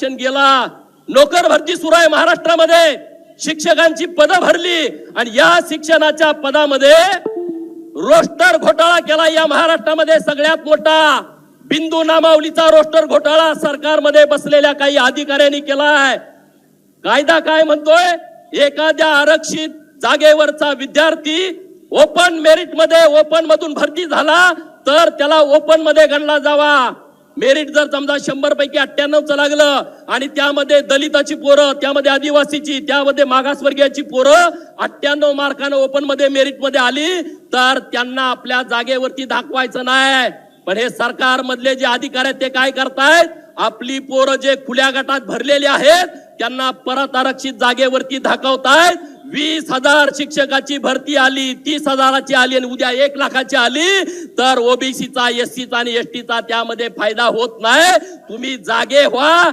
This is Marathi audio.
शिक्षण गेला नोकर भरती सुरू आहे महाराष्ट्रामध्ये. शिक्षकांची पदं भरली आणि या शिक्षणाच्या पदामध्ये रोस्टर घोटाळा केला या महाराष्ट्रामध्ये सगळ्यात मोठा. बिंदू नामावलीचा रोस्टर घोटाळा सरकारमध्ये बसलेल्या काही अधिकाऱ्यांनी केलाय. कायदा काय म्हणतोय? एखाद्या आरक्षित जागेवरचा विद्यार्थी ओपन मेरिटमध्ये ओपन मधून भरती झाला तर त्याला ओपनमध्ये गणला जावा. मेरिट जर समजा शंभर पैकी अठ्ठ्याण्णवचं लागलं आणि त्यामध्ये दलिताची पोरं त्यामध्ये आदिवासीची त्यामध्ये मागासवर्गीयाची पोरं अठ्ठ्याण्णव मार्कानं ओपनमध्ये मेरिटमध्ये आली तर त्यांना आपल्या जागेवरती दाखवायचं नाही. पण हे सरकार मधले जे अधिकारी आहेत ते काय करतायत? आपली पोरं जे खुल्या गटात भरलेले आहेत त्यांना परत आरक्षित जागेवरती दाखवतायत. वीस हजार शिक्षकाची भरती आली तीस हजाराची आली आणि उद्या एक लाखाची आली तर ओबीसीचा एससीचा आणि एसटीचा त्यामध्ये फायदा होत नाही. तुम्ही जागे व्हा.